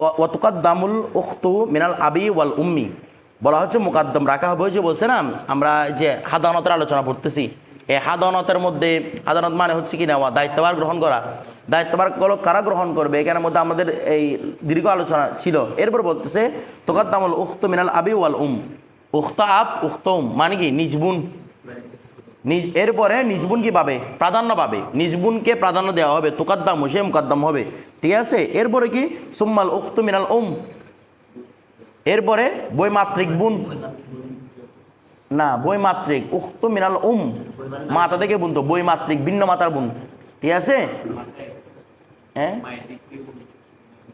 ওয়াতুকাদ্দামুল উখতু মিনাল আবি ওয়াল উম্মি। বলা হচ্ছে মুকাদ্দম রাখা হবে যে বলছে না, আমরা যে হাদানতের আলোচনা করতেছি এই হাদানতের মধ্যে, হাদানত মানে হচ্ছে কি নেওয়া দায়িত্বভার গ্রহণ করা। দায়িত্বভারগুলো কারা গ্রহণ করবে? এখানের মধ্যে আমাদের এই দীর্ঘ আলোচনা ছিল। এরপর বলতেছে, তোকাদ্দামুল উখতু মিনাল আবি ওয়াল উম উখতা আপ উখতম মানে কি? নিজবুন নিজ, এরপরে নিজবুন কি পাবে? প্রাধান্য পাবে। নিজবুনকে প্রাধান্য দেওয়া হবে। তোকাদ্দাম সে মুকাদ্দাম হবে। ঠিক আছে? এরপরে কি? সুম্মাল উখতু মিনাল উম। এরপরে বৈমাত্রিক বুন। না, বৈমাত্রিক। উক্ত মিনাল উম। মাতা থেকে বুন তো। বৈমাত্রিক, ভিন্ন মাতার বুন। ঠিক আছে? হ্যাঁ?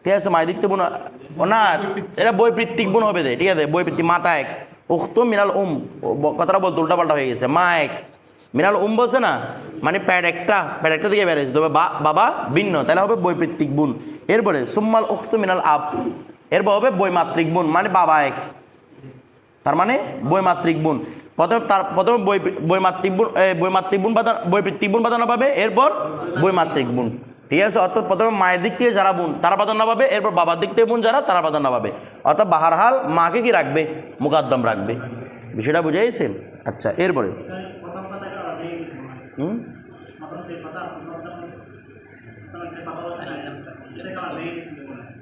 ঠিক আছে, মায়ের দিক থেকে বোন। না, এটা বৈপৃত্তিক বোন হবে দে। ঠিক আছে? বৈপৃত্তিক মাতা এক। উক্ত মিনাল উম। কথাটা বলতে, উল্টাপাল্টা হয়ে গেছে। মা এক। মিনাল উম বলছে না? মানে প্যাড একটা প্যাড একটা থেকে বেড়েছে তবে বাবা ভিন্ন তাহলে হবে বৈপৃত্তিক বুন। এরপরে সুম্মাল উক্ত মিনাল আপ এরপর হবে বৈমাত্রিক বোন মানে বাবা এক। তার মানে বৈমাত্রিক বোন। প্রথমে তার প্রথমে বই বৈমাত্রিক এ, বৈমাত্রিক গুণ বাদান বৈপৃত্তিক গুণ বাদানো পাবে এরপর বৈমাত্রিক গুণ ঠিক আছে? অর্থাৎ প্রথমে মায়ের দিক থেকে যারা বোন তারা প্রাধান্য পাবে এরপর বাবার দিক থেকে বোন যারা তারা প্রাধান্য পাবে। অর্থাৎ বাহারহাল মাকে কি রাখবে? মুকাদ্দম রাখবে। বিষয়টা বুঝে গেছেন আচ্ছা এরপরে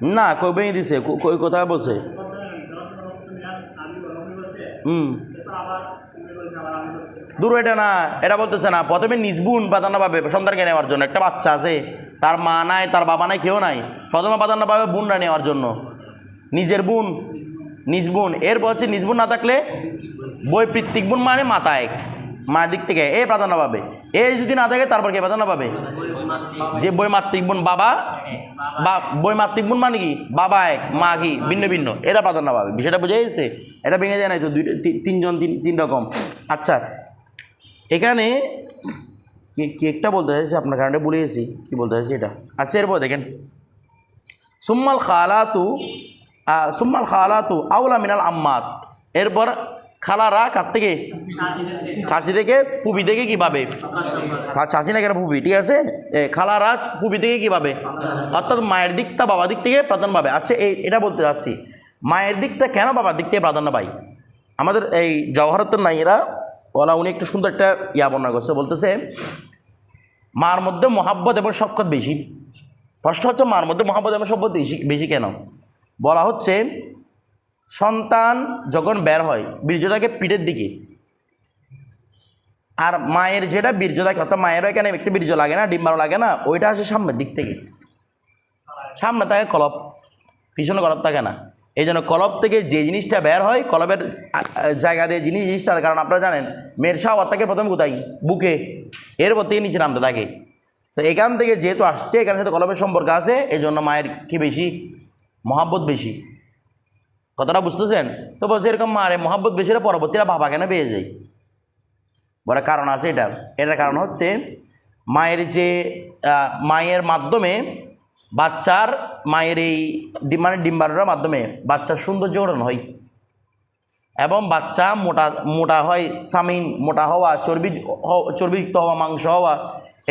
না, কই বেঁধে দিছে? কই- কোথায় বলছে হুম। দূর এটা না, এটা বলতেছে না, প্রথমে নিজবুন প্রাধান্য পাবে সন্তানকে নেওয়ার জন্য, একটা বাচ্চা আছে, তার মা নাই, তার বাবা নাই, কেউ নাই, প্রথমে প্রাধান্য পাবে বোনরা নেওয়ার জন্য। নিজের বোন নিজ বোন এরপর হচ্ছে নিজ বোন না থাকলে বৈপৃত্তিক বোন মানে মাতা এক মায়ের দিক থেকে, এ প্রাধান্য পাবে। এ যদি না থাকে, তারপর কে প্রাধান্য পাবে? যে বৈমাত্রিক বোন বাবা, বা বৈমাত্রিক বোন মানে কি? বাবা এক, মা কি? ভিন্ন ভিন্ন। এটা প্রাধান্য পাবে। বিষয়টা বুঝে গেছে? এটা ভেঙে যায় নাই তো? দুই তিনজন, তিন তিন রকম। আচ্ছা এখানে কি কি একটা বলতে চাইছি, আপনার কারণে ভুলে গেছি। কী বলতে চাইছি এটা? আচ্ছা এরপর দেখেন। সুম্মাল খালাতু সুম্মাল খালাতু আউলা মিনাল আম্মাত। এরপর খালারা কার থেকে? চাচি থেকে পুবি থেকে কী পাবে চাচি না কেন পুবি ঠিক আছে? এ, খালারা পুবি থেকে কী পাবে অর্থাৎ মায়ের দিকটা বাবার দিক থেকে প্রাধান্য পাবে। আচ্ছা এই এটা বলতে চাচ্ছি মায়ের দিকটা কেন বাবার দিক থেকে প্রাধান্য পাই আমাদের এই জওহরতের নাইয়েরা ওলা উনি একটু সুন্দর একটা ইয়া বর্ণনা করছে বলতেছে মার মধ্যে মহাব্বত এবং শফকত বেশি। প্রশ্ন হচ্ছে মার মধ্যে মহাব্বত এবং শফকত বেশি বেশি কেন? বলা হচ্ছে সন্তান যখন বের হয়, বীর্যটাকে পিঠের দিকে। আর মায়ের যেটা বীর্য থাকে, অর্থাৎ মায়েরও এখানে একটু বীর্য লাগে না, ডিম্বারও লাগে না, ওইটা আসে সামনের দিক থেকে। সামনে থাকে কলপ, পিছনে কলপ থাকে না। এই জন্য কলপ থেকে যে জিনিসটা বের হয়, কলপের জায়গা দিয়ে জিনিস, জিনিসটা কারণ আপনারা জানেন, মেয়ের শাওয়ার থাকে প্রথম কোথায়? বুকে। এরপর থেকে নিচে নামতে থাকে। তো এখান থেকে যেহেতু আসছে, এখানে সাথে কলপের সম্পর্ক আছে এই জন্য মায়ের কি বেশি? মহাব্বত বেশি। কথাটা বুঝতেছেন? তো এরকম মারে, মহাব্বত বেশি পরবর্তীরা বাবা কেন পেয়ে যায়? বড় কারণ আছে এটা। এটার কারণ হচ্ছে, মায়ের যে মায়ের মাধ্যমে বাচ্চার, মায়ের এই মানে ডিম্বাণুর মাধ্যমে বাচ্চার সৌন্দর্য গঠন হয়। এবং বাচ্চা মোটা মোটা হয় সামিন, মোটা হওয়া, চর্বি চর্বিযুক্ত হওয়া, মাংস হওয়া,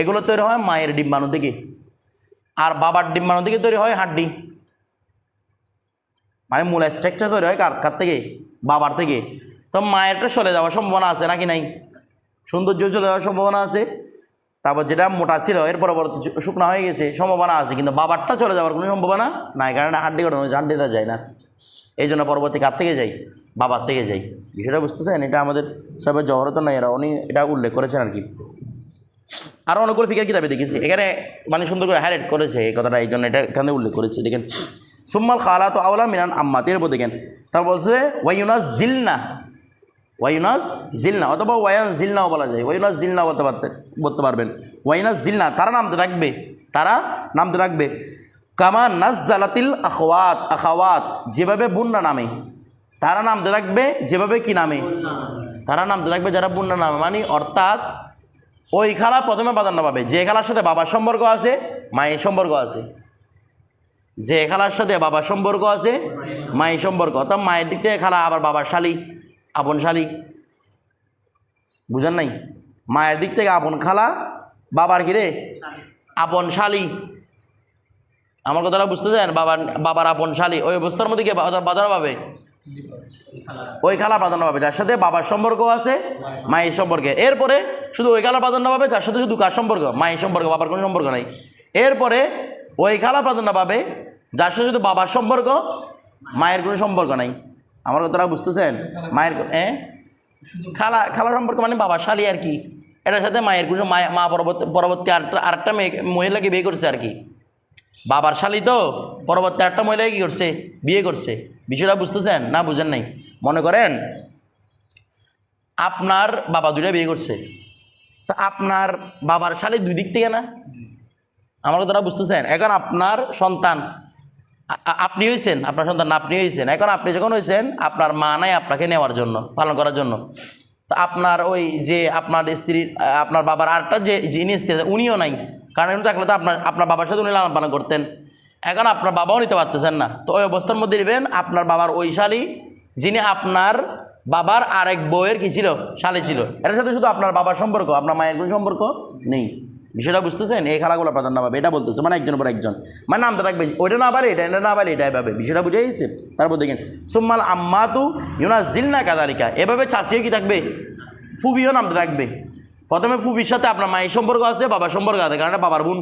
এগুলো তৈরি হয় মায়ের ডিম্বাণু থেকে। আর বাবার ডিম্বাণু থেকে তৈরি হয় হাড্ডি। মানে মূল স্ট্রাকচার তৈরি হয় কার কার থেকে? বাবার থেকে। তো মায়েরটা চলে যাওয়ার সম্ভাবনা আছে, নাকি নাই? সৌন্দর্য চলে যাওয়ার সম্ভাবনা আছে। তারপর যেটা মোটা ছিল, এর পরবর্তী শুকনা হয়ে গেছে, সম্ভাবনা আছে। কিন্তু বাবারটা চলে যাওয়ার কোনো সম্ভাবনা নাই, কারণ হাড্ডি গঠন হয়েছে, হাড্ডিটা যায় না। এই জন্য পরবর্তী কার থেকে যাই? বাবার থেকে যাই। বিষয়টা বুঝতেছেন? এটা আমাদের সবাই জহরত নাই, এরা উনি এটা উল্লেখ করেছেন আর কি আরও অনেকগুলো ফিকার কিতাবে দেখেছি। এখানে মানে সুন্দর করে হাইলাইট করেছে এই কথাটা, এই জন্য এটা এখানে উল্লেখ করেছে। দেখেন সুম্মাল খালা তো আওলা মিনান আম্মাত এর দেখেন, তার বলছে ওয়াইউনাস জিলনা। ওয়াইনাস জিলনা। অথবা ওয়াইন জিলনাও বলা যায়। ওয়াইনাস জিলনা বলতে পারতে, বলতে পারবেন। ওয়াইনাস জিলনা। তারা নামতে রাখবে, তারা নামতে রাখবে। কামা নাস জালাতিল আখওয়াত। আখাওয়াত। যেভাবে বুন্না নামে, তারা নামতে রাখবে, যেভাবে কি নামে? তারা নামতে রাখবে যারা বুন্না নামে। মানে অর্থাৎ, ওই খেলা প্রথমে প্রাধান্য পাবে। যে খেলার সাথে বাবার সম্পর্ক আছে, মায়ের সম্পর্ক আছে। যে খালার সাথে বাবার সম্পর্ক আছে, মায়ের সম্পর্ক, অর্থাৎ মায়ের দিক থেকে খেলা আবার বাবার শালি, আপন শালি। বুঝেন নাই? মায়ের দিক থেকে আপন খালা, বাবার কিরে আপন শালি। আমার কথাটা বুঝতেছেন বাবার বাবার আপন শালি। ওই অবস্থার মধ্যে গিয়ে বা- প্রাধান্য পাবে? ওই খালা প্রাধান্য পাবে। যার সাথে বাবার সম্পর্ক আছে, মায়ের সম্পর্কে। এরপরে শুধু ওই খালা প্রাধান্য পাবে, তার সাথে শুধু কার সম্পর্ক? মায়ের সম্পর্ক, বাবার কোনো সম্পর্ক নাই। এরপরে ওই খালা প্রাধান্য পাবে যার সাথে শুধু বাবার সম্পর্ক, মায়ের কোনো সম্পর্ক নাই। আমার কথাটা বুঝতেছেন? মায়ের হ্যাঁ খালা খালা সম্পর্ক মানে বাবার শালি আর কি। এটার সাথে মায়ের কোনো মা পরবর্তী পরবর্তী আরেকটা আরেকটা মেয়ে, মহিলাকে বিয়ে করছে আর কি। বাবার শালি তো, পরবর্তী আরেকটা মহিলাকে কী করছে? বিয়ে করছে। বিষয়টা বুঝতেছেন? না বুঝেন নাই? মনে করেন, আপনার বাবা দুইটা বিয়ে করছে। তা আপনার বাবার শালি দুই দিক থেকে না? আমার কথাটা বুঝতেছেন? এখন আপনার সন্তান আপনি হয়েছেন আপনার সন্তান আপনি হয়েছেন এখন আপনি যখন হয়েছেন আপনার মা নাই আপনাকে নেওয়ার জন্য পালন করার জন্য। তো আপনার ওই যে আপনার স্ত্রীর আ, আপনার বাবার আরেকটা যে যিনি স্ত্রী উনিও নাই। কারণ উনি থাকলে তো আপনার আপনার বাবার সাথে উনি লালন পালন করতেন। এখন আপনার বাবাও নিতে পারতেছেন না। তো ওই অবস্থার মধ্যে নেবেন আপনার বাবার ওই শালি যিনি আপনার বাবার আরেক বউয়ের কি ছিল? শালি ছিল। এটার সাথে শুধু আপনার বাবার সম্পর্ক আপনার মায়ের কোনো সম্পর্ক নেই। বিষয়টা বুঝতেছেন? এই খেলাগুলো প্রাধান্য পাবে এটা বলতেছে মানে একজন পর একজন। মানে নামতে রাখবে, ওইটা না পারে এটা এটা না পারে এটাই পাবে, বিষয়টা বুঝে গেছে? তারপর দেখেন, সুম্মাল আম্মাতু ইউনা জিলনা কাদারিকা এভাবে চাচিও কি থাকবে? ফুবিও নামতে থাকবে। প্রথমে ফুবির সাথে আপনার মায়ের সম্পর্ক আছে, বাবার সম্পর্ক আছে, কারণ এটা বাবার বোন।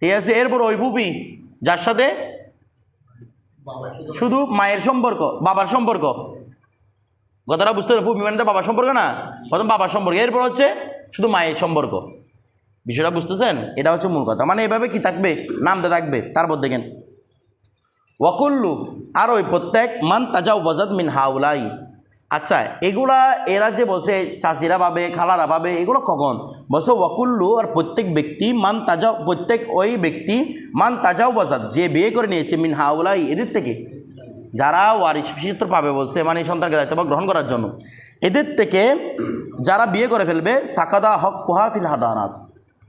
ঠিক আছে, এরপর ওই ফুপি, যার সাথে? শুধু মায়ের সম্পর্ক, বাবার সম্পর্ক। কথাটা বুঝতে হবে, ফুপি মানে তো বাবার সম্পর্ক না, প্রথম বাবার সম্পর্ক। এরপর হচ্ছে? শুধু মায়ের সম্পর্ক। বিষয়টা বুঝতেছেন? এটা হচ্ছে মূল কথা। মানে এভাবে কি থাকবে? নামতে থাকবে। তারপর দেখেন। ওয়াকুল্লু আর ওই প্রত্যেক মান তাজা বজাত মিন হাউলাই আচ্ছা এগুলা এরা যে বসে চাষিরা পাবে, খালারা পাবে, এগুলো কখন? বসে ওয়াকুল্লু আর প্রত্যেক ব্যক্তি মান তাজা প্রত্যেক ওই ব্যক্তি মান তাজাও বজাত। যে বিয়ে করে নিয়েছে মিন হাউলাই এদের থেকে। যারা ওয়ারিশ বিশিষ্ট পাবে বসে মানে সন্তানকে দায়িত্ব গ্রহণ করার জন্য। এদের থেকে যারা বিয়ে করে ফেলবে, সাকাদা হক কুহাফিল হাদানাত।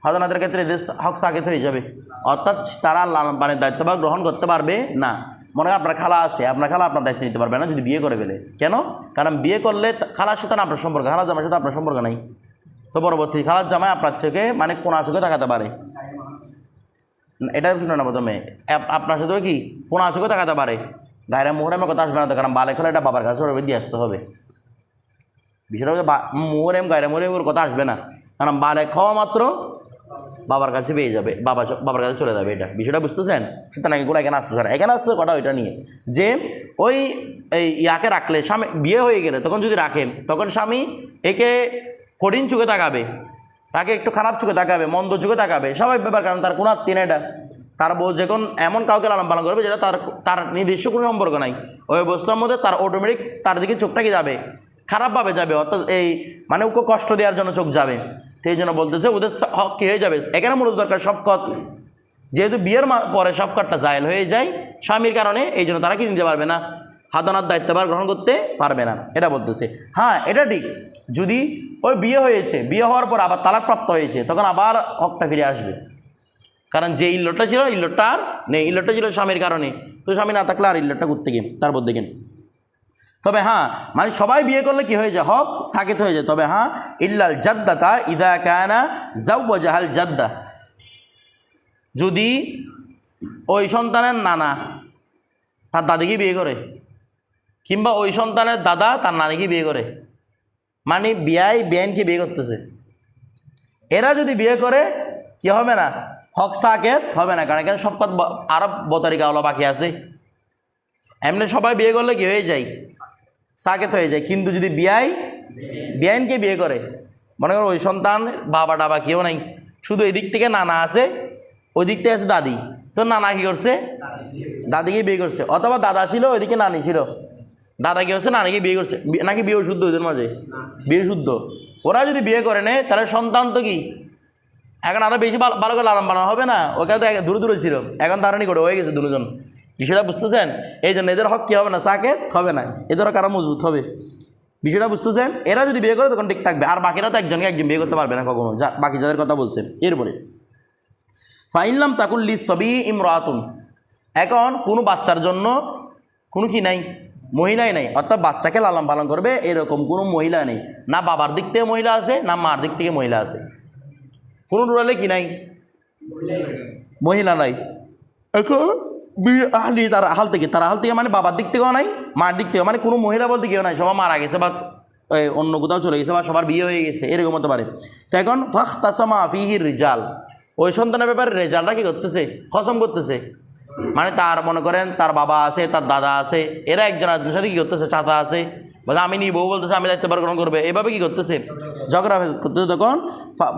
হাদানাতের ক্ষেত্রে এদের হক সাকেত হয়ে যাবে। অর্থাৎ তারা লালন পানের দায়িত্বভাগ গ্রহণ করতে পারবে না। মনে হয় আপনার খালা আছে, আপনার খালা আপনার দায়িত্ব নিতে পারবে না যদি বিয়ে করে ফেলে। কেন? কারণ বিয়ে করলে খালার সাথে না আপনার সম্পর্ক, খালার জামার সাথে আপনার সম্পর্ক নাই। তো পরবর্তী খালার জামাই আপনার চোখে মানে কোনা চোখে তাকাতে পারে? এটা শুনে না প্রথমে আপনার সাথে কি কোন চোখে তাকাতে পারে? গায়ের মোহরেমের কথা আসবে না কারণ বালে খেলে এটা বাবার কাছে দিয়ে আসতে হবে। বিষয়টা হচ্ছে মোহরেম গায়ের মোহরেমের কথা আসবে না। কারণ বালে খাওয়া মাত্র বাবার কাছে পেয়ে যাবে, বাবা বাবার কাছে চলে যাবে এটা। বিষয়টা বুঝতেছেন? সুতরাং এগুলো এখানে আসতে পারে। এখানে আসছে কথা ওইটা নিয়ে যে, ওই, এই ইয়াকে রাখলে স্বামী, বিয়ে হয়ে গেলে তখন যদি রাখে, তখন স্বামী একে কঠিন চোখে তাকাবে, তাকে একটু খারাপ চোখে তাকাবে, মন্দ চোখে তাকাবে, স্বাভাবিক ব্যাপার, কারণ তার কোনো আত্মীয় এটা। তার বউ যখন এমন কাউকে লালন পালন করবে যেটা তার তার নির্দিষ্ট কোনো সম্পর্ক নাই। ওই অবস্থার মধ্যে তার অটোমেটিক তার দিকে চোখটা কি যাবে? খারাপভাবে যাবে, অর্থাৎ এই মানে ওকে কষ্ট দেওয়ার জন্য চোখ যাবে। সেই জন্য বলতেছে, ওদের হক কী হয়ে যাবে? এখানে মূলত দরকার শফকত। যেহেতু বিয়ের পরে শফকতটা জায়েল হয়ে যায়, স্বামীর কারণে এই জন্য তারা কি নিতে পারবে না? হাদানার দায়িত্বভার গ্রহণ করতে পারবে না, এটা বলতেছে। হ্যাঁ এটা ঠিক। যদি ওই বিয়ে হয়েছে, বিয়ে হওয়ার পর আবার তালাকপ্রাপ্ত হয়েছে, তখন আবার হকটা ফিরে আসবে। কারণ যে ইল্লটটা ছিল, ইল্লটটা আর নেই, ইল্লটটা ছিল স্বামীর কারণে। তো স্বামী না থাকলে আর ইল্লটটা করতে গিয়ে তারপর দেখেন তবে হ্যাঁ মানে সবাই বিয়ে করলে কি হয়ে যায়? হক সাকেত হয়ে যায়। তবে হ্যাঁ ইল্লাল জাদ্দাতা ইদা কানা জাউ জাহাল জাদ্দা। যদি ওই সন্তানের নানা তার দাদিকে বিয়ে করে? কিংবা ওই সন্তানের দাদা তার নানিকে বিয়ে করে? মানে বিয়াই বিয়ানকে বিয়ে করতেছে? এরা যদি বিয়ে করে, কি হবে না? হক সাকেত হবে না। কারণ এখানে সব কথা ব- আরও বতারিকা হলো বাকি আছে। এমনি সবাই বিয়ে করলে কি হয়ে যায়? সাকেত হয়ে যায়। কিন্তু যদি বিয়াই, বিয়াইনকে বিয়ে করে, মনে করো ওই সন্তান বাবা টাবা কেউ নাই, শুধু এদিক থেকে নানা আছে ওই দিক থেকে আছে দাদি। তো নানা কি করছে? দাদিকে বিয়ে করছে। অথবা দাদা ছিল, ওইদিকে নানি ছিল। দাদা কি হচ্ছে নানিকে বিয়ে করছে। নাকি বিয়ে শুদ্ধ ওদের মাঝে? বিয়ে শুদ্ধ। ওরা যদি বিয়ে করে নেয় তাহলে সন্তান তো কি? এখন আরও বেশি ভালো করে লালন পালন হবে না? ওখানে তো দূরে দূরে ছিল। এখন তারানি করে হয়ে গেছে দুজন। বিষয়টা বুঝতেছেন? এই জন্য এদের হক কী হবে না? সাকেত হবে না। এদের হক আরও মজবুত হবে। বিষয়টা বুঝতেছেন? এরা যদি বিয়ে করে তখন ঠিক থাকবে। আর বাকিরা তো একজনকে একজন বিয়ে করতে পারবে না কখনো। যা, বাকি যাদের কথা বলছে। এরপরে ফাইনলাম তাকুন লি সবই ইমরাতুন। এখন কোনো বাচ্চার জন্য কোনো কি নাই? মহিলাই নাই। অর্থাৎ বাচ্চাকে লালন পালন করবে এরকম কোনো মহিলা নেই। না বাবার দিক থেকে মহিলা আছে, না মার দিক থেকে মহিলা আছে। কোনো রুরালে কি নাই? মহিলা নাই। এখন আহলি তার আহাল থেকে, তার আহাল থেকে মানে বাবার দিক থেকেও নাই, মার দিক থেকেও মানে কোনো মহিলা বলতে কেউ নাই, সবার মারা গেছে বা অন্য কোথাও চলে গেছে বা সবার বিয়ে হয়ে গেছে, এরকম হতে পারে। তো এখন ফাখ তাসামা ফিহির রেজাল, ওই সন্তানের ব্যাপারে রেজাল্টটা কি করতেছে? খসম করতেছে। মানে তার, মনে করেন, তার বাবা আছে, তার দাদা আছে, এরা একজন আরেকজনের সাথে কি করতেছে? চাতা আছে। বলছে আমি নিবো, বলতেছে, আমি দায়িত্ব পালন করবে। এভাবে কি করতেছে? ঝগড়া করতেছে তখন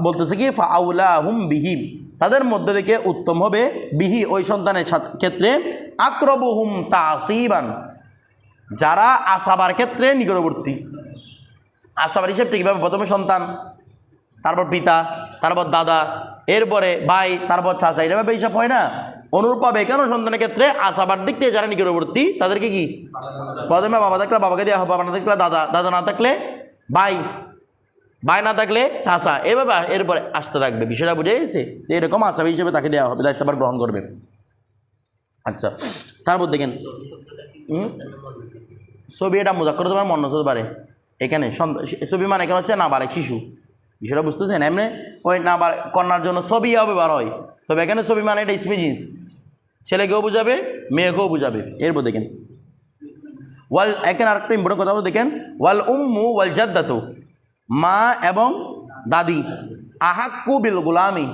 বলতেছে কি ফাউলা হুম বিহি। তাদের মধ্যে থেকে উত্তম হবে। বিহি, ওই সন্তানের ক্ষেত্রে আক্রব হুম তাসিবান। যারা আসাবার ক্ষেত্রে নিকটবর্তী। আসাবার হিসেবে কীভাবে? প্রথমে সন্তান, তারপর পিতা, তারপর দাদা, এরপরে ভাই, তারপর চাচা। এভাবে হিসাব হয় না। অনুরূপভাবে কেন? সন্তানের ক্ষেত্রে আসাবার দিক থেকে যারা নিকটবর্তী, তাদেরকে কি? প্রথমে বাবা থাকলে বাবাকে দেওয়া হবে, বাবা না থাকলে দাদা দাদা না থাকলে ভাই। ভাই না থাকলে চাচা, এভাবে এরপরে আসতে থাকবে, বিষয়টা বুঝে গেছে? তো এরকম আসামি হিসেবে তাকে দেওয়া হবে দায়িত্বভার গ্রহণ করবে। আচ্ছা তারপর দেখেন? ছবি এটা মুজাক্কর তোমার মনে হতে পারে। এখানে ছবি মানে এখানে হচ্ছে না নাবালক শিশু। বিষয়টা বুঝতেছেন? এমনি ওই না নাবার কন্যার জন্য ছবি ব্যবহার হয়। তবে এখানে ছবি মানে এটা স্পিজিস ছেলেকেও বুঝাবে, মেয়েকেও বুঝাবে। এরপর দেখেন, ওয়াল, এখানে আরেকটা ইম্পর্টেন্ট কথা দেখেন, ওয়াল উম্মু ওয়াল জাদ্দাতু। মা এবং দাদি। আহাক্কু বিল গুলামি।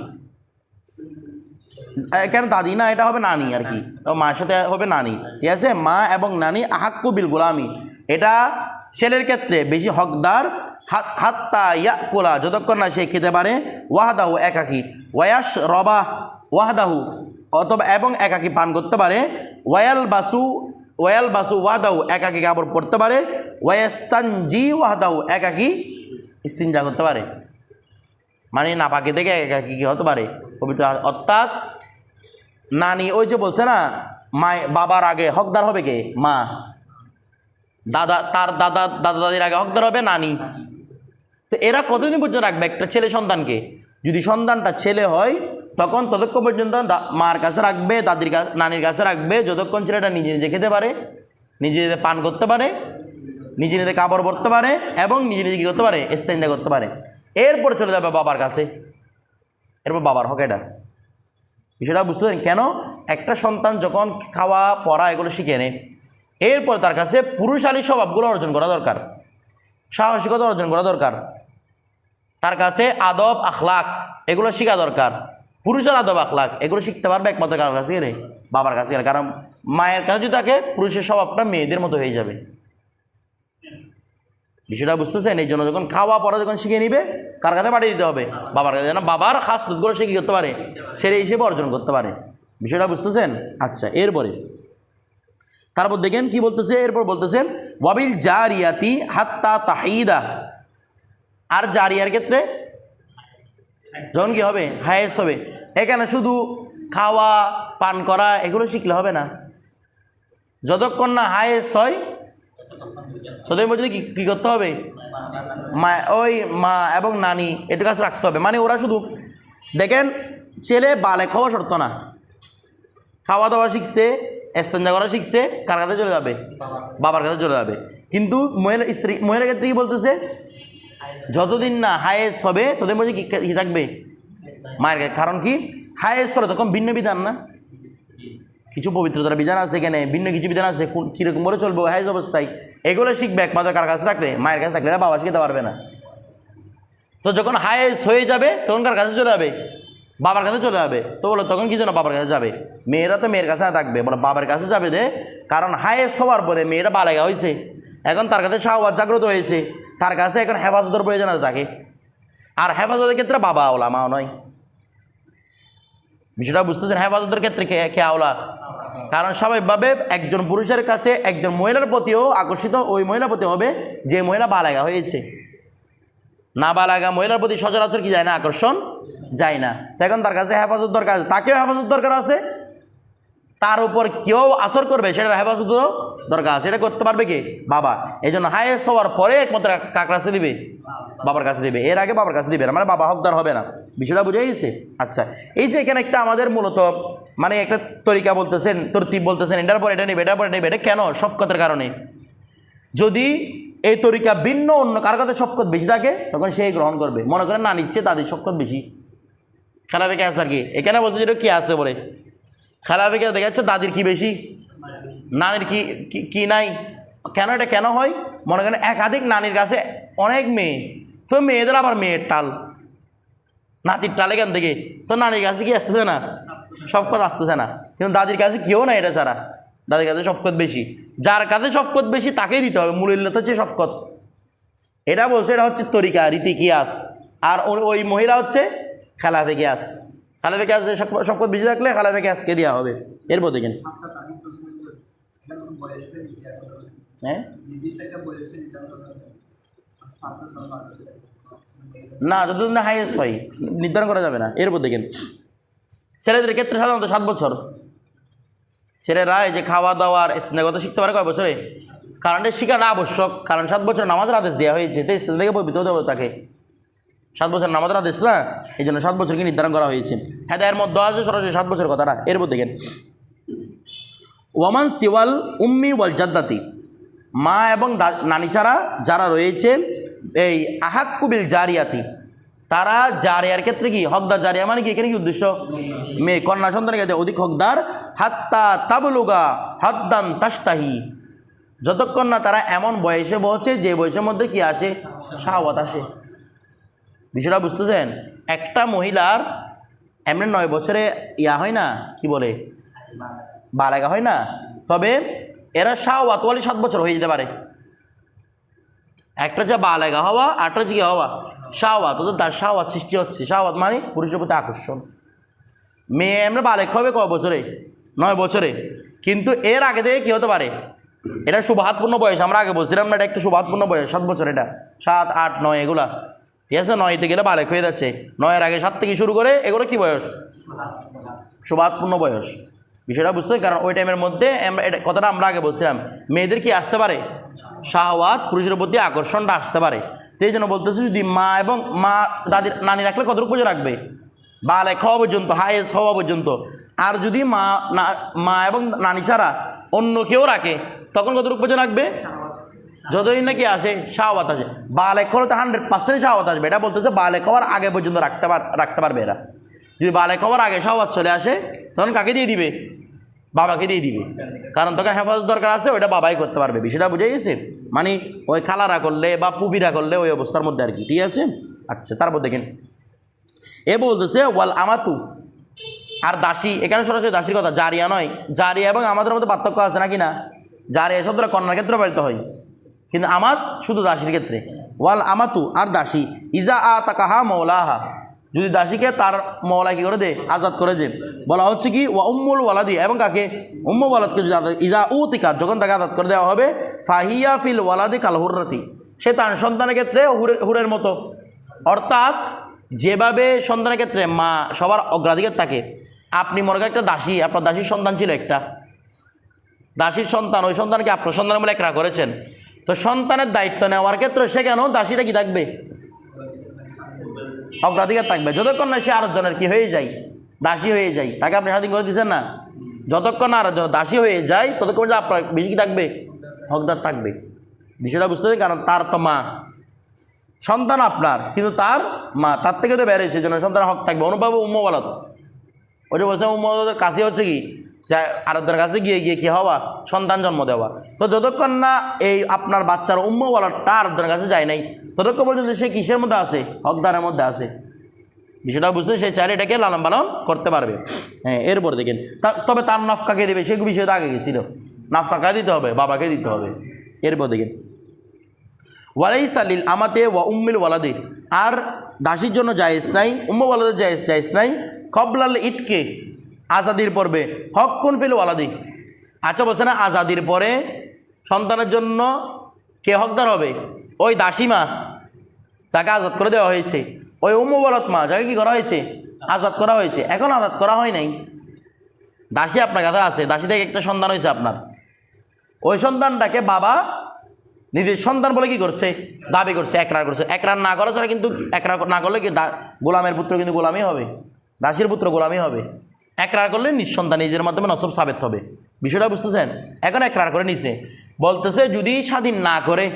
এখানে দাদি? না, এটা হবে নানি আর কি। মার সাথে হবে নানি। ঠিক আছে? মা এবং নানি আহাক্কু বিল গুলামি। এটা ছেলের ক্ষেত্রে বেশি হকদার। হাত হাত্তা ইয়াকুলা, যতক্ষণ না সে খেতে পারে, ওয়াহাদাহু একাকি। ওয়াস রবা, ওয়াহাদাহু, অথবা এবং একাকি পান করতে পারে। ওয়াল বাসু ওয়াল বাসু ওয়াহাদাহু একাকি কাপড় পরতে পারে। ওয়াস্তানজি ওয়াহাদাহু একাকি ইস্তিনজা করতে পারে। মানে নাপাকি থেকে একাকি কি হতে পারে? পবিত্র অর্থাৎ নানি ওই যে বলছে না মায় বাবার আগে হকদার হবে কে? মা। দাদা, তার দাদা দাদা দাদির আগে হকদার হবে নানি। তো এরা কতদিন পর্যন্ত রাখবে একটা ছেলে সন্তানকে? যদি সন্তানটা ছেলে হয়, তখন ততক্ষণ পর্যন্ত মার কাছে রাখবে, দাদির কাছে নানির কাছে রাখবে, যতক্ষণ ছেলেটা নিজে নিজে খেতে পারে নিজে পান করতে পারে নিজে নিজে কাপড় পরতে পারে এবং নিজে নিজে কী করতে পারে? স্টেঞ্জা করতে পারে। এরপর চলে যাবে বাবার কাছে। এরপর বাবার হক এটা। বিষয়টা বুঝতে পারেন কেন? একটা সন্তান যখন খাওয়া, পড়া এগুলো শিখে নেয়, এরপর তার কাছে পুরুষালী স্বভাবগুলো অর্জন করা দরকার। সাহসিকতা অর্জন করা দরকার। তার কাছে আদব, আখলাক এগুলো শেখা দরকার। পুরুষের আদব, আখলাক এগুলো শিখতে পারবে একমাত্র কার কাছে গেলে বাবার কাছে গেলে কারণ মায়ের কাছে যদি থাকে, পুরুষের স্বভাবটা মেয়েদের মতো হয়ে যাবে। বিষয়টা বুঝতেছেন? এই জন্য যখন খাওয়া পড়া যখন শিখে নিবে, কার কাছে পাঠিয়ে দিতে হবে? বাবার কাছে। যেন বাবার খাস দুধগুলো সে কী করতে পারে? সেরে হিসেবে অর্জন করতে পারে। বিষয়টা বুঝতেছেন? আচ্ছা এরপরে। তারপর দেখেন কি বলতেছে? এরপর বলতেছে ওয়াবিল জারিয়াতি হাত্তা তাহিদা। আর জারিয়ার ক্ষেত্রে? যখন কি হবে? হায়েস হবে। এখানে শুধু খাওয়া, পান করা, এগুলো শিখলে হবে না। যতক্ষণ না হায়েস হয় তোদের মধ্যে কি, কী করতে হবে? মা, ওই মা এবং নানি এটার কাছে রাখতে হবে। মানে ওরা শুধু, দেখেন, ছেলে বালে খাওয়া শর্ত না। খাওয়া দাওয়া শিখছে এস্তেঞ্জা করা শিখছে, কার কাছে চলে যাবে? বাবার কাছে চলে যাবে। কিন্তু মহিলা, স্ত্রী, মহিলার ক্ষেত্রে কি বলতেছে? যতদিন না হায়েস হবে, তোদের মধ্যে কি থাকবে? মায়ের কারণ কি? হায়েস হলে তখন ভিন্ন বিধান না? কিছু পবিত্রতার বিধান আছে এখানে, ভিন্ন কিছু বিধান আছে কীরকম করে চলবো হাইজ অবস্থায়, এগুলো শিখবে একমাত্র কার কাছে থাকলে, মায়ের কাছে থাকলে বাবা শিখতে পারবে না। তো যখন হায়েস হয়ে যাবে, তখন কার কাছে চলে যাবে? বাবার কাছে চলে যাবে। তো বলো, তখন কি জন্য বাবার কাছে যাবে? মেয়েরা তো মেয়ের কাছে থাকবে, বলো, বাবার কাছে যাবে দে, কারণ হায়েস হওয়ার পরে মেয়েরা বালেগা হয়েছে। এখন তার কাছে শাহবাজ জাগ্রত হয়েছে, তার কাছে এখন হেফাজতের প্রয়োজন আছে তাকে। আর হেফাজতের ক্ষেত্রে বাবা আওলা, মাও নয়। বিষয়টা বুঝতেছেন? হেফাজতের ক্ষেত্রে কে আওলা? কারণ স্বাভাবিকভাবে একজন পুরুষের কাছে একজন মহিলার প্রতিও আকর্ষিত ওই মহিলার প্রতি হবে যে মহিলা বালাগা হয়েছে। না বালাগা মহিলার প্রতি সচরাচর কি যায় না? আকর্ষণ যায় না। এখন তার কাছে হেফাজত দরকার আছে। তাকেও হেফাজত দরকার আছে তার উপর কেউ আসর করবে সেটা হেফাজত দরকার সেটা করতে পারবে কি? বাবা। এই জন্য হায়েস হওয়ার পরে একমাত্র কার কাছে দিবে? বাবার কাছে দিবে। এর আগে বাবার কাছে দিবে। না মানে বাবা হকদার হবে না। বিষয়টা বুঝে গেছে? আচ্ছা। এই যে এখানে একটা আমাদের মূলত মানে একটা তরিকা বলতেছেন, তরতিব বলতেছেন, এটার পর এটা নেবে, এটার পর নেবে, এটা কেন? শফকতের কারণে। যদি এই তরিকা ভিন্ন, অন্য কার কাছে শফকত বেশি থাকে, তখন সেই গ্রহণ করবে। মনে করেন না, নিচ্ছে তাদের শফকত বেশি। খেলা বেঁকে আছে আর কি। এখানে বলছে যেটা কে আছে বলে? খেলাফি কেস দেখা যাচ্ছে দাদির কি বেশি? নানির কি, কি- নাই? কেন এটা কেন হয়? মনে করেন একাধিক নানির কাছে অনেক মেয়ে। তো মেয়েদের আবার মেয়ের টাল। নাতির টাল এখান থেকে তো নানির কাছে কি আসতেছে না? সবকত আসতেছে না। কিন্তু দাদির কাছে কেউ না এটা ছাড়া। দাদির কাছে সবকত বেশি। যার কাছে সবকত বেশি তাকেই দিতে হবে। মূল্য হচ্ছে সবকত। এটা বলছে, এটা হচ্ছে তরিকা রীতি কিয়াস আর ওই- ওই মহিলা হচ্ছে খেলাফে কিয়াস। খেলাফে কিয়াস সবকত বেশি থাকলে খেলাফে কিয়াসকে দেওয়া হবে? এরপর দেখেন হ্যাঁ? না, যতদিন না হাইয়েস্ট হয়, নির্ধারণ করা যাবে না। এরপর দেখেন ছেলেদের ক্ষেত্রে সাধারণত সাত বছর। ছেলেরা এই যে খাওয়া দাওয়ার স্নেহগত শিখতে পারে কয় বছরে? কারণটা শিখাটা আবশ্যক। কারণ সাত বছর নামাজের আদেশ দেওয়া হয়েছে। তো স্ত্রী থেকে পবিত্র দেবো তাকে। সাত বছর নামাজের আদেশ না এই জন্য সাত বছরকে নির্ধারণ করা হয়েছে। হ্যাঁ এর মধ্যে আছে সরাসরি সাত বছর কথাটা। এরপর দেখেন। ওয়ামান সিওয়াল উম্মি ওয়াল জাদ্দাতি। মা এবং নানি ছাড়া যারা রয়েছে, এই আহাক্কুবিল জারিয়াতি। তারা জারিয়ার ক্ষেত্রে কি? হকদার জারিয়া মানে কি? এখানে কি উদ্দেশ্য? মেয়ে। কন্যা সন্তানের ক্ষেত্রে অধিক হকদার। হাত্তা তাবলুগা হাদ্দান তাস্তাহি যতক্ষণ না তারা এমন বয়সে বসে, যে বয়সের মধ্যে কি আসে? শাহওয়াত আসে। বিষয়টা বুঝতেছেন? একটা মহিলার এমনি নয় বছরে ইয়া হয় না? কি বলে? বালেগা হয় না? তবে এরা শাহওয়াত ওয়ালি সাত বছর হয়ে যেতে পারে। একটা যে বালেগা হওয়া আটটা যে কি হওয়া? শাহওয়াত তো তার শাহওয়াত সৃষ্টি হচ্ছে। শাহওয়াত মানে পুরুষের প্রতি আকর্ষণ। মেয়ে আমরা বালেক হবে কয় বছরে? নয় বছরে। কিন্তু এর আগে থেকে কী হতে পারে? এটা শুভাতপূর্ণ বয়স। আমরা আগে বলছিলাম না, এটা একটা শুভাতপূর্ণ বয়স, সাত বছর এটা। সাত, আট, নয়, এগুলা। ঠিক আছে? নয়তে গেলে বালেক হয়ে যাচ্ছে। নয়ের আগে সাত থেকে শুরু করে এগুলো কি বয়স? শুভাতপূর্ণ বয়স। বিষয়টা বুঝতে কারণ ওই টাইমের মধ্যে আমরা এটা কথাটা আমরা আগে বলছিলাম। মেয়েদের কি আসতে পারে? শাহওয়াত পুরুষের প্রতি আকর্ষণটা আসতে পারে। তো এই জন্য বলতেছি যদি মা এবং মা দাদির নানি রাখলে কতটুকু পুজো রাখবে? বালেক হওয়া পর্যন্ত হাইয়েস্ট হওয়া পর্যন্ত। আর যদি মা মা এবং নানি ছাড়া অন্য কেউ রাখে, তখন কতটুকু পুজো রাখবে? যতদিন নাকি আসে, শাহওয়াত আসে। বালেক হলে তো হান্ড্রেড পার্সেন্ট শাহওয়াত আসবে। এটা বলতেছে বালেক হওয়ার আগে পর্যন্ত রাখতে পার রাখতে পারবে এরা। যদি বালেক হওয়ার আগে শাহওয়াত চলে আসে, তখন কাকে দিয়ে দিবে? বাবাকে দিয়ে দিবে। কারণ তোকে হেফাজত দরকার আছে, ওইটা বাবাই করতে পারবে। বিষয়টা বুঝে গেছে? মানে ওই খালারা করলে বা পুবিরা করলে ওই অবস্থার মধ্যে আর কি, ঠিক আছে? আচ্ছা তারপর দেখেন। এ বলতেছে, ওয়াল আমাতু। আর দাসী, এখানে সরাসরি দাসীর কথা, জারিয়া নয়। জারিয়া এবং আমাদের মধ্যে পার্থক্য আছে নাকি না? জারিয়া শব্দটা কন্যার ক্ষেত্রে ব্যবহৃত হয়। কিন্তু আমার শুধু দাসীর ক্ষেত্রে। ওয়াল আমাতু, আর দাসী। ইজা আ তাকাহা মৌলাহা যদি দাসীকে তার মৌলা কি করে দে? আজাদ করে দে। বলা হচ্ছে কি, ওয়া উম্মুল ওয়ালাদি, এবং কাকে? উম্মু ওয়ালাদকে যদি আজাদ ইজা উ তিকা যখন তাকে আজাদ করে দেওয়া হবে, ফাহিয়া ফিল ওয়ালাদি কাল হুররতি। সে তার সন্তানের ক্ষেত্রে হুরের মতো। অর্থাৎ যেভাবে সন্তানের ক্ষেত্রে মা সবার অগ্রাধিকার থাকে, আপনি মনে একটা দাসী, আপনার দাসীর সন্তান ছিল একটা। দাসীর সন্তান, ওই সন্তানকে আপনার সন্তানের বলে একরা করেছেন। তো সন্তানের দায়িত্ব নেওয়ার ক্ষেত্রে সেখানেও দাসীটা কি থাকবে? অগ্রাধিকার থাকবে। যতক্ষণ না সে আরেকজনের কি হয়ে যায়, দাসী হয়ে যায়, তাকে আপনি স্বাধীন করে দিচ্ছেন না? যতক্ষণ না আরেকজন দাসী হয়ে যায়, ততক্ষণ যে আপনার বেশি কি থাকবে? হকদার থাকবে। বিষয়টা বুঝতে হবে কারণ তার তো মা। সন্তান আপনার, কিন্তু তার মা, তার থেকে তো বেড়েছে জন্য সন্তানের হক থাকবে। অনুভব উম্মবালত যে বলছে উম্মদের কাছে হচ্ছে কি? যা আরেকজনের কাছে গিয়ে গিয়ে কি হওয়া? সন্তান জন্ম দেওয়া। তো যতক্ষণ না এই আপনার বাচ্চার উম্মওয়ালাটা আরেকজনের কাছে যায় নাই, ততক্ষণ পর্যন্ত সে কিসের মধ্যে আছে? হকদারের মধ্যে আছে। বিষয়টা বুঝতে সে চাইলে এটাকে লালন পালন করতে পারবে। হ্যাঁ এরপর দেখেন তবে তার নাফকাকে দেবে? সে বিষয় তো আগে গেছিল। নাফকাকে দিতে হবে? বাবাকে দিতে হবে। এরপর দেখেন ওয়ালাই সালিল আমাতে ওয়া উম্মিল ওয়ালাদে, আর দাসীর জন্য জায়েজ নাই উম্ম ওয়ালাদের জায়েজ জায়েজ নাই। খবলাল ইটকে আজাদির পর্বে। হক কোন ফিল ওয়ালাদি। আচ্ছা বলছে না, আজাদির পরে সন্তানের জন্য কে হকদার হবে? ওই দাসীমা তাকে আজাদ করে দেওয়া হয়েছে। ওই উম্ম ওয়ালাদ মা, যাকে কি করা হয়েছে? আজাদ করা হয়েছে। এখন আজাদ করা হয় নাই। দাসী আপনার কাছে আছে। দাসী থেকে একটা সন্তান হয়েছে আপনার। ওই সন্তানটাকে বাবা নিজের সন্তান বলে কি করছে? দাবি করছে, একরার করছে। একরার না করা ছাড়া কিন্তু একরার না করলে কি গোলামের পুত্র কিন্তু গোলামই হবে। দাসীর পুত্র গোলামই হবে। একরার করলে নিঃসন্তান নিজের মাধ্যমে নসব সাবেত হবে। বিষয়টা বুঝতেছেন? এখন একরার করে নিছে। বলতেছে, যদি স্বাধীন না করে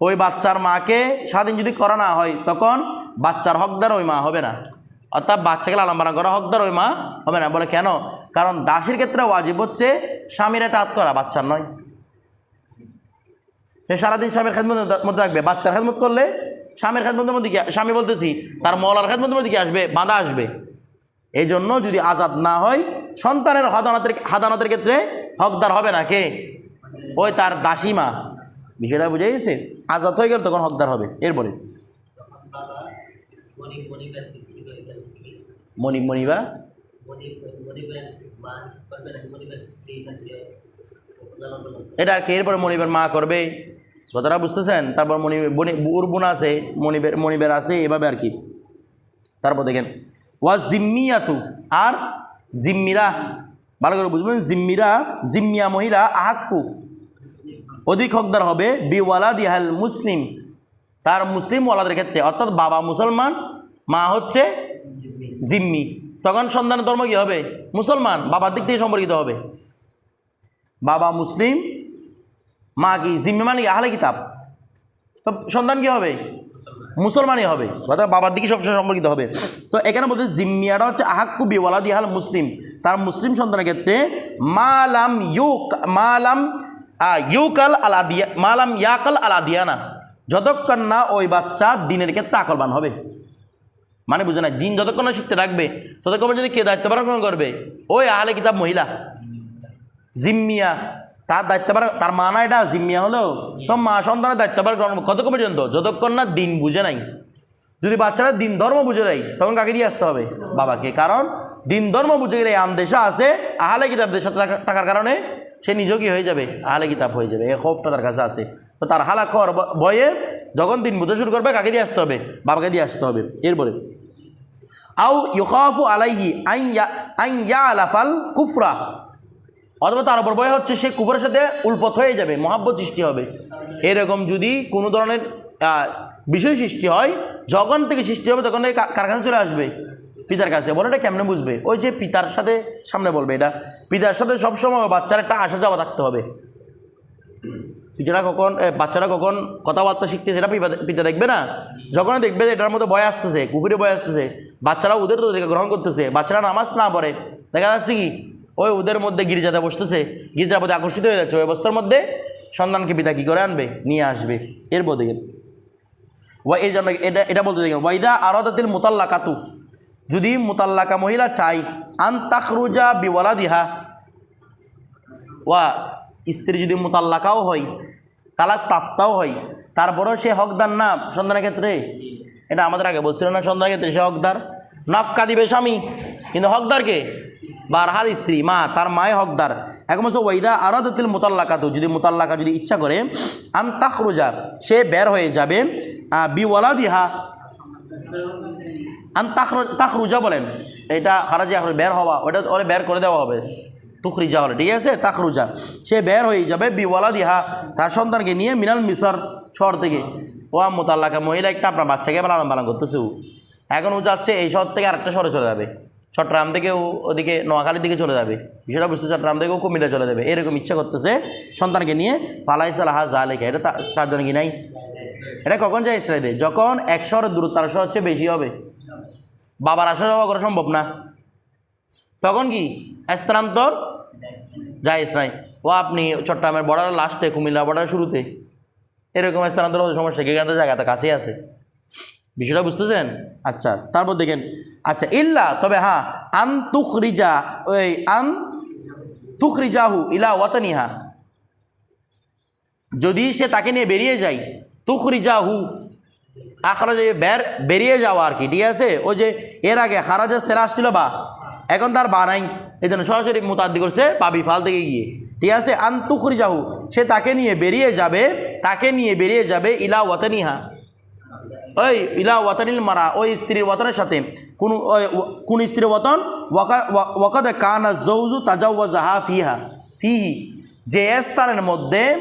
ওই বাচ্চার মাকে স্বাধীন যদি করা না হয়, তখন বাচ্চার হকদার ওই মা হবে না। অর্থাৎ বাচ্চাকে লালন করা হকদার ওই মা হবে না। বলে কেন? কারণ দাসের ক্ষেত্রে ওয়াজিব হচ্ছে স্বামীর তাঁত করা, বাচ্চার নয়। সে সারাদিন স্বামীর খেদমতের মধ্যে থাকবে। বাচ্চার খেদমত করলে স্বামীর খেদমতের মধ্যে কি স্বামী বলতেছি, তার মলার খেদমতের মধ্যে কি আসবে? বাঁধা আসবে। এই জন্য যদি আজাদ না হয়, সন্তানের হাদানতের হাদানতের ক্ষেত্রে হকদার হবে না কে? ওই তার দাসীমা বিষয়টা বুঝে গেছে? আজাদ হয়ে গেলে তখন হকদার হবে। এরপরে। বাবা মনিব মনিবের মনিবের মনিবের? এটা আর কি? এরপরে মনিবের মা করবে। কথাটা বুঝতেছেন? তারপর মনিব উর বোন আছে মনিবের মনিবের আছে, এভাবে আর কি। তারপর দেখেন ওয়া জিম্মিয়াতু, আর জিম্মিরা, ভালো করে বুঝবেন, জিম্মিরা, জিম্মিয়া মহিলা আহাক্কু। অধিক হকদার হবে বিওয়ালা দিহাল মুসলিম, তার মুসলিম ওয়ালাদের ক্ষেত্রে। অর্থাৎ বাবা মুসলমান, মা হচ্ছে জিম্মি। তখন সন্তানের ধর্ম কী হবে? মুসলমান, বাবার দিক থেকে সম্পর্কিত হবে। বাবা মুসলিম, মা কি? জিম্মি মানে কি? আহলে কিতাব। তো সন্তান কি হবে? মুসলমানই হবে। অর্থাৎ বাবার দিকে সবসময় সম্পর্কিত হবে। তো এখানে বলতে জিম্মিয়াটা হচ্ছে আহাক্কু বিওয়ালা দিহাল মুসলিম। তার মুসলিম সন্তানের ক্ষেত্রে মালাম ইউক মালাম ইউকাল আলাদিয়া মালাম ইয়াকাল আলাদিয়ানা। যতক্ষণ না ওই বাচ্চা দিনের ক্ষেত্রে আকলবান হবে। মানে বুঝে না দিন যতক্ষণ না শিখতে রাখবে ততক্ষণ যদি কে দায়িত্ব পালন করবে? ওই আহলে কিতাব মহিলা। জিম্মিয়া তার দায়িত্বভার তার মা না এটা, জিম্মিয়া হলো। তো মা সন্তানের দায়িত্বভার গ্রহণ। কতক্ষণ পর্যন্ত? যতক্ষণ না দিন বুঝে নাই। যদি বাচ্চারা দিন ধর্ম বুঝে নেয় তখন কাকে দিয়ে আসতে হবে? বাবাকে। কারণ দিন ধর্ম বুঝে গেলে আন্দেশা আছে, আহলে কিতাব দেশে থাকা- থাকার কারণে সে নিজেও কি হয়ে যাবে? আহলে কিতাব হয়ে যাবে। এই খোফটা তার কাছে আছে। তো তার হালা খর ভয়ে যখন দিন বুঝে শুরু করবে, কাকে দিয়ে আসতে হবে? বাবাকে দিয়ে আসতে হবে। এরপরে আউ ইউখাফু আলাইহি আইন আইন ইয়া আলাফাল কুফরা। অথবা তার উপর ভয় হচ্ছে, সে কুফরের সাথে উলফত হয়ে যাবে, মহাব্বত সৃষ্টি হবে। এরকম যদি কোনো ধরনের বিষয় সৃষ্টি হয়, যখন থেকে সৃষ্টি হবে, তখন কার কাছে চলে আসবে, পিতার কাছে। বলে এটা কেমনে বুঝবে? ওই যে পিতার সাথে সামনে বলবে এটা। পিতার সাথে সবসময় বাচ্চার একটা আসা যাওয়া থাকতে হবে। পিতারা কখন বাচ্চারা কখন কথাবার্তা শিখতে সেটা পিতা- দেখবে না। যখন দেখবে যে এটার মধ্যে ভয় আসতেছে কুফুরে ভয় আসতেছে বাচ্চারা ওদের তরিকা গ্রহণ করতেছে, বাচ্চারা নামাজ না পড়ে, দেখা যাচ্ছে কি ওই ওদের মধ্যে গির্জাতে বসতেছে, গির্জার প্রতি আকর্ষিত হয়ে যাচ্ছে, ওই অবস্থার মধ্যে সন্তানকে পিতা কী করে আনবে? নিয়ে আসবে। এরপর দেখেন, ওয়া এই জন্য এটা এটা বলতে দেখেন ওয়াইদা আরদাতিল মুতাল্লাকাতু, যদি মুতাল্লাকা মহিলা চাই আন তাখরুজা বিওয়ালা দিহা ওয়া স্ত্রী যদি মোতাল্লাকাও হয় তালাক প্রাপ্তাও হয়, তারপরেও সে হকদার না, সন্তানের ক্ষেত্রে? এটা আমাদের আগে বলছিল না, সন্তানের ক্ষেত্রে সে হকদার। নাফকা দিবে স্বামী, কিন্তু হকদারকে বারহার স্ত্রী, মা, তার মায় হকদার। এখন বলছে, ওয়াইদা আরাদতিল মোতাল্লাকাতু, যদি মোতাল্লাকা, যদি ইচ্ছা করে, আন তাখরুজা, সে বের হয়ে যাবে বিওয়ালা দিহা আন তাখরুজা বলেন, এটা খারাজি আখরু বের হওয়া, ওটা ওরে বের করে দেওয়া হবে। তুখরিজা হলে ঠিক আছে? তাখরুজা। সে বের হয়ে যাবে বিওয়ালা দিহা তার সন্তানকে নিয়ে মিনাল মিসর শহর থেকে। ও মোতাল্লাকা, মহিলা একটা আপনার বাচ্চাকে লালন পালন করতেছে এখন ও যাচ্ছে এই শহর থেকে আরেকটা শহরে চলে যাবে। চট্টগ্রাম থেকে ওদিকে নোয়াখালীর দিকে চলে যাবে। বিষয়টা বুঝতে চট্টগ্রাম থেকে কুমিল্লা চলে যাবে। এরকম ইচ্ছা করতেছে সন্তানকে নিয়ে ফালাইসাল হা জালেখা এটা তা- তার জন্য কি নাই? এটা কখন যায় ইসরায়েলে যখন এক শহরের দূরত্ব আর শহর চেয়ে বেশি হবে। বাবার আসা যাওয়া করা সম্ভব না। তখন কি? স্থানান্তর? জায়েজ নাই ও আপনি চট্টগ্রামের বর্ডারের লাস্টে কুমিল্লা বর্ডারের শুরুতে। এরকম স্থানান্তর সমস্যা কি? এখানে জায়গাটা কাছেই আছে। বিষয়টা বুঝতেছেন? আচ্ছা তারপর দেখেন আচ্ছা ইল্লা, তবে হ্যাঁ আন তুখরিজা, ওই আন তুখরিজাহু ইলা ওয়াতানিহা। যদি সে তাকে নিয়ে বেরিয়ে যায়, তুখরিজাহু, আখরাজে বের, বেরিয়ে যাওয়া আর কি, ঠিক আছে? ওই যে এর আগে খারাজের সেরা আসছিল বা? এখন তার বা নাই এই জন্য সরাসরি মোতাদ্দি করছে বাবি ফাল থেকে গিয়ে। ঠিক আছে? আন্তুখরি যাহু সে তাকে নিয়ে বেরিয়ে যাবে, তাকে নিয়ে বেরিয়ে যাবে ইলা ওয়াতানিহা। ওই ইলা ওয়াতানিল মারা, ওই স্ত্রীর ওয়াতনের সাথে। কোন কোন স্ত্রীর ওয়াতন, ওয়াকা, ওয়া- ওয়াকাদে কানা জৌজু তাজাউয়া জাহা ফিহা, ফিহি। যে স্থানের মধ্যে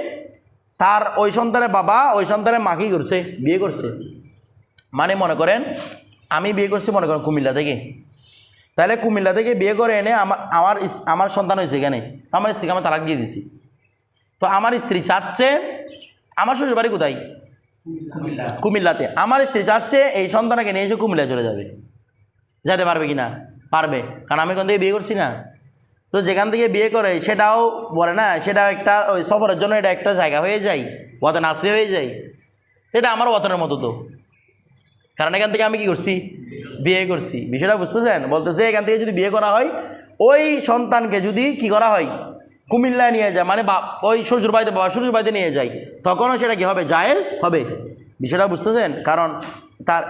তার ওই সন্তানের বাবা, ওই সন্তানের মা কি করছে? বিয়ে করছে। মানে মনে করেন, আমি বিয়ে করছি মনে করেন কুমিল্লা থেকে। তাহলে কুমিল্লা থেকে বিয়ে করে এনে আমার আমার আমার সন্তান হয়েছে এখানে। আমার স্ত্রীকে আমি তালাক দিয়ে দিছি। তো আমার স্ত্রী চাচ্ছে, আমার শ্বশুর বাড়ি কোথায়? কুমিল্লাতে। আমার স্ত্রী চাচ্ছে এই সন্তানকে নিয়ে এসে কুমিল্লায় চলে যাবে। যেতে পারবে কি না পারবে। কারণ আমি কোন থেকে বিয়ে করছি না। তো যেখান থেকে বিয়ে করে, সেটাও বলে না, সেটাও একটা ওই সফরের জন্য এটা একটা জায়গা হয়ে যায়। ওয়াতন আসলে হয়ে যায়। এটা আমার ওয়াতনের মতো তো। কারণ এখান থেকে আমি কি করছি? বিয়ে করছি। বিষয়টা বুঝতেছেন? বলতেছে এখান থেকে যদি বিয়ে করা হয়, ওই সন্তানকে যদি কি করা হয়? কুমিল্লায় নিয়ে যায় মানে বা- ওই শ্বশুর বাড়িতে বাবা, শ্বশুর বাড়িতে নিয়ে যায়। তখনও সেটা কি হবে? জায়েজ হবে। বিষয়টা বুঝতেছেন? কারণ তার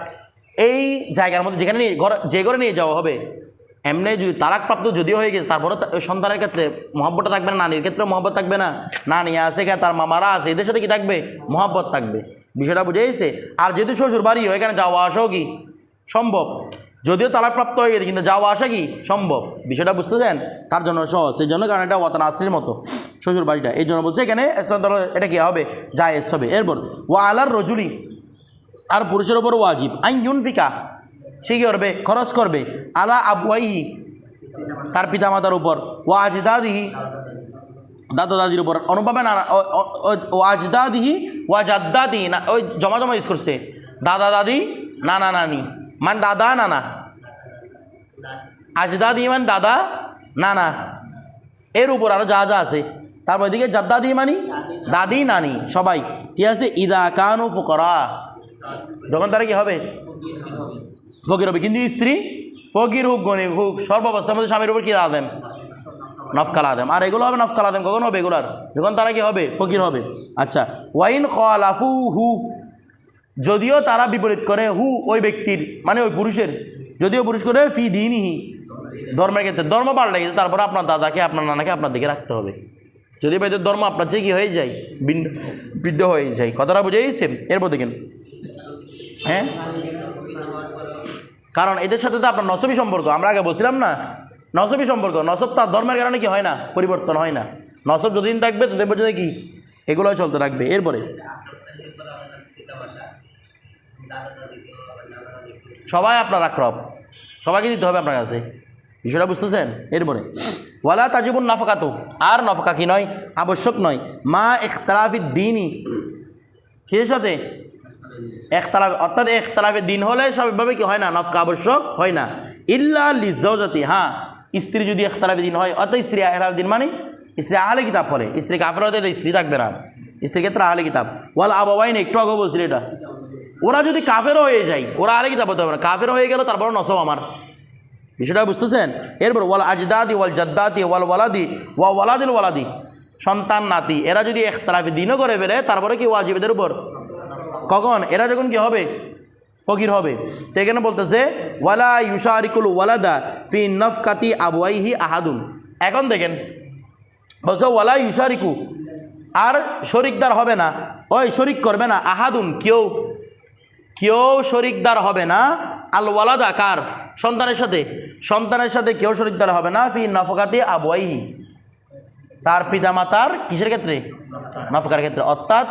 এই জায়গার মধ্যে যেখানে নিয়ে, ঘর, যে ঘরে নিয়ে যাওয়া হবে, এমনি যদি তালাকপ্রাপ্ত যদিও হয়ে গেছে তারপরে সন্তানের ক্ষেত্রে মহব্বতটা থাকবে না, নানির ক্ষেত্রে মহব্বত থাকবে না, নানি আছে কে তার মামারা আছে, এদের সাথে কি থাকবে? মহব্বত থাকবে। বিষয়টা বুঝে গেছে? আর যেহেতু শ্বশুর বাড়িও এখানে যাওয়া আসাও কি সম্ভব? যদিও তালাকপ্রাপ্ত হয়ে গেছে, কিন্তু যাওয়া আসা কি সম্ভব? বিষয়টা বুঝতেছেন তার জন্য সহজ। সেই জন্য কারণ এটা ওয়াতান আসলির মতো, শ্বশুর বাড়িটা। এই জন্য বলছে এখানে এটা কি হবে? জায়েজ হবে। এরপর, ওয়া আলার রজুলি, আর পুরুষের ওপর ওয়াজিব। আইন ইউনফিকা, সে কি করবে? খরচ করবে। আলা আবুয়াইহি তার পিতামাতার উপর। ওয়াজদাদিহি দাদা দাদির উপর। অনুভবে না ওয়াজদাদিহি ওয়াজাদ্দাদিহি না, ওই জমা জমা ইউজ করছে। দাদা দাদি নানা নানি। মান দাদা নানা আজদাদি মানে দাদা নানা এর উপর আরও যা যা আছে তারপর এদিকে জাদ্দাদি মানি দাদি নানি সবাই ঠিক আছে ইদা কানু ফুকরা যখন তারা কি হবে ফকির হবে কিন্তু স্ত্রী ফকির হোক গণিক হোক সর্বাবস্থার মধ্যে স্বামীর উপর কি আদেম নফকাল আদেম আর এগুলো হবে নফকাল আদেম কখন হবে এগুলার যখন তারা কি হবে ফকির হবে আচ্ছা ওয়াইন খালাফু হু যদিও তারা বিপরীত করে হু ওই ব্যক্তির মানে ওই পুরুষের। যদিও পুরুষ করে ফি দিনহি ধর্মের ক্ষেত্রে ধর্ম পাল্টে গেছে, তারপরে আপনার দাদাকে, আপনার নানাকে আপনার দিকে রাখতে হবে। যদি বেদের ধর্ম আপনার চেয়ে কি হয়ে যায়, ভিন্ন বৃদ্ধ হয়ে যায়। কথাটা বুঝে গেছে এরপর দেখেন। হ্যাঁ? কারণ এদের সাথে তো আপনার নসবি সম্পর্ক। আমরা আগে বলছিলাম না, নসবি সম্পর্ক। নসব তার ধর্মের কারণে কি হয় না? পরিবর্তন হয় না। নসব যতদিন থাকবে, ততদিন পর্যন্ত কি? এগুলোই চলতে থাকবে। এরপরে দাদা দাদিকে আবার নানা দাদিকে সবাই আপনার আক্রব। সবাইকে দিতে হবে আপনার কাছে। বিষয়টা বুঝতেছেন? এরপরে ওয়ালা তাজিবুন নাফকাতু আর নফকা কি নয়, আবশ্যক নয়। মা এখতালাফি দিনই। কিসের সাথে? একতালাফ অর্থাৎ একতালাফের দিন হলে স্বাভাবিকভাবে কি হয় না? নফকা আবশ্যক হয় না। ইল্লা লিজাতি হ্যাঁ স্ত্রী যদি একতালাফি দিন হয়, অর্থাৎ স্ত্রী আহলাফ দিন মানে স্ত্রী আহলে কিতাব হলে। স্ত্রী কাফের স্ত্রী থাকবে না। স্ত্রীর ক্ষেত্রে আহলে কিতাব। ওয়াল আবাবাইন একটু আগে বলছিল এটা। ওরা যদি কাফেরও হয়ে যায়, ওরা আহলে কিতাব হতে হবে না। কাফের হয়ে গেল তারপর নসব আমার। বিষয়টা বুঝতেছেন? এরপর ওয়াল আজদাদি, ওয়াল জাদ্দাতি ওয়াল ওয়ালাদি, ওয়া ওয়ালাদিল ওয়ালাদি, সন্তান, নাতি। এরা যদি একতলাফি দিনও করে ফেলে, তারপরে কি ওয়াজিবেদের উপর? কখন? এরা যখন কি হবে? ফকির হবে। তো এখানে বলতেছে, ওয়ালা ইউশারিকুল ওয়ালাদা ফি নফকাতি আবুয়াইহি আহাদুন। এখন দেখেন, বলছে, ওয়ালা ইউশারিকু। আর শরিকদার হবে না। ওই শরিক করবে না, আহাদুন, কেউ কেউ শরিকদার হবে না। আল ওয়ালাদা কার? সন্তানের সাথে। সন্তানের সাথে কেউ শরিকদার হবে না। ফি নফকাতি আবুয়াইহি তার পিতামাতার কিসের ক্ষেত্রে? নফকার ক্ষেত্রে। অর্থাৎ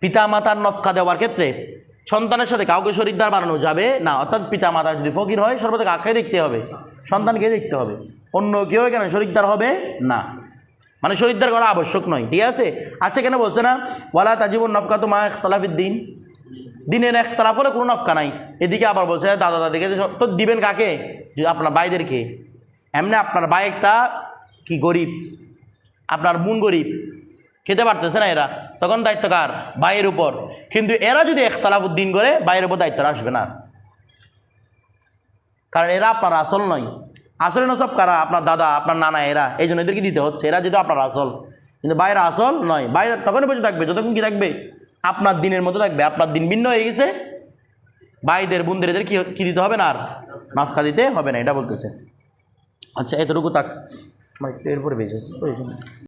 পিতামাতার নফকা দেওয়ার ক্ষেত্রে। সন্তানের সাথে কাউকে শরিকদার বানানো যাবে না। অর্থাৎ পিতামাতা যদি ফকির হয় সর্বদা কাকে দেখতে হবে? সন্তানকে দেখতে হবে। অন্য কেউ এখানে শরিকদার হবে না। মানে শরিকদার করা আবশ্যক নয়। ঠিক আছে? আচ্ছা কেন বলছে না? ওয়ালা তাজিবুন নফকা তো মা একতলাফির দিন দিনের একতলাফ হলে কোনো নফকা নাই। এদিকে আবার বলছে, দাদা, দাদিকে তো দিবেন কাকে? আপনার ভাইদেরকে। এমনি আপনার ভাই একটা কি গরিব, আপনার বোন গরিব, খেতে পারতেছে না এরা। তখন দায়িত্ব কার? ভাইয়ের উপর। কিন্তু এরা যদি একতলাফ উদ্দিন করে, ভাইয়ের উপর দায়িত্ব আসবে না। কারণ এরা আপনার আসল নয়। আসলে না সব কারা? আপনার দাদা, আপনার নানা, এরা। এই জন্য এদেরকে দিতে হচ্ছে। এরা যেহেতু আপনার আসল। কিন্তু বাইরে আসল নয়। বাইরে তখনই পর্যন্ত থাকবে। যতক্ষণ কি থাকবে? আপনার দিনের মতো থাকবে আপনার দিন ভিন্ন হয়ে গেছে। ভাইদের, বোনদের, এদের কি কী দিতে হবে না আর? নাফকা দিতে হবে না, এটা বলতেছে। আচ্ছা এতটুকু তাক মানে এরপরে বেঁচেছে তো এই জন্য।